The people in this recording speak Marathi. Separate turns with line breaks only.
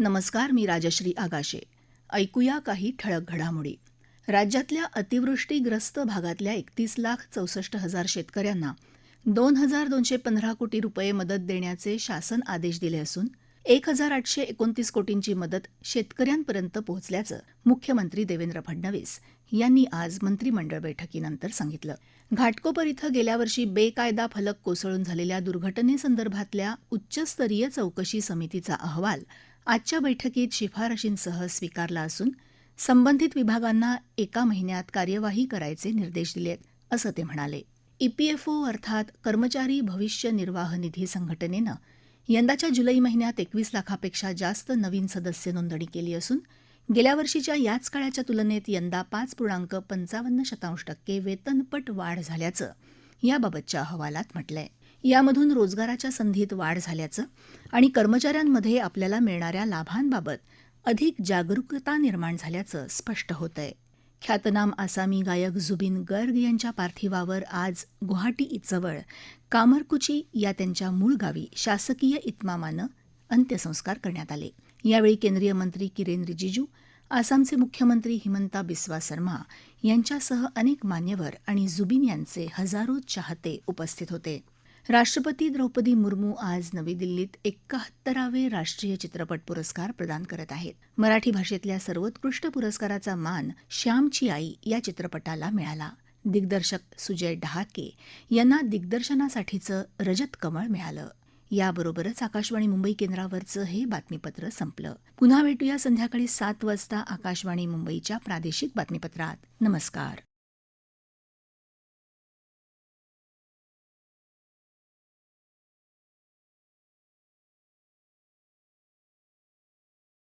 नमस्कार मी राजश्री आगाशे. ऐकूया काही ठळक घडामोडी. राज्यातल्या अतिवृष्टीग्रस्त भागातल्या एकतीस लाख चौसष्ट हजार शेतकऱ्यांना दोन हजार दोनशे पंधरा कोटी रुपये मदत देण्याचे शासन आदेश दिले असून एक हजार आठशे एकोणतीस कोटींची मदत शेतकऱ्यांपर्यंत पोहोचल्याचं मुख्यमंत्री देवेंद्र फडणवीस यांनी आज मंत्रिमंडळ बैठकीनंतर सांगितलं. घाटकोपर इथं गेल्या वर्षी बेकायदा फलक कोसळून झालेल्या दुर्घटनेसंदर्भातल्या उच्चस्तरीय चौकशी समितीचा अहवाल आजच्या बैठकीत शिफारशींसह स्वीकारला असून संबंधित विभागांना एका महिन्यात कार्यवाही करायचे निर्देश दिलेत असं ते म्हणाले. ईपीएफओ अर्थात कर्मचारी भविष्य निर्वाह निधी संघटनेनं यंदाच्या जुलै महिन्यात एकवीस लाखापेक्षा जास्त नवीन सदस्य नोंदणी केली असून गेल्या वर्षीच्या याच काळाच्या तुलनेत यंदा पाच पूर्णांक पंचावन्न शतांश टक्के वेतनपट वाढ झाल्याचं याबाबतच्या अहवालात म्हटलंय. यामधून रोजगाराच्या संधीत वाढ झाल्याचं आणि कर्मचाऱ्यांमध्ये आपल्याला मिळणाऱ्या लाभांबाबत अधिक जागरूकता निर्माण झाल्याचं स्पष्ट होतंय. ख्यातनाम आसामी गायक जुबिन गर्ग यांच्या पार्थिवावर आज गुवाहाटी जवळ कामरकुची या त्यांच्या मूळ गावी शासकीय इतमामानं अंत्यसंस्कार करण्यात आले. यावेळी केंद्रीय मंत्री किरेन रिजिजू आसामचे मुख्यमंत्री हिमंता बिस्वा शर्मा यांच्यासह अनेक मान्यवर आणि जुबिन यांचे हजारो चाहते उपस्थित होते. राष्ट्रपती द्रौपदी मुर्मू आज नवी दिल्लीत एकाहत्तरावे राष्ट्रीय चित्रपट पुरस्कार प्रदान करत आहेत. मराठी भाषेतल्या सर्वोत्कृष्ट पुरस्काराचा मान श्यामची आई या चित्रपटाला मिळाला. दिग्दर्शक सुजय डहाके यांना दिग्दर्शनासाठीचं रजत कमळ मिळालं. याबरोबरच आकाशवाणी मुंबई केंद्रावरचं हे बातमीपत्र संपलं. पुन्हा भेटूया संध्याकाळी सात वाजता आकाशवाणी मुंबईच्या प्रादेशिक बातमीपत्रात. नमस्कार.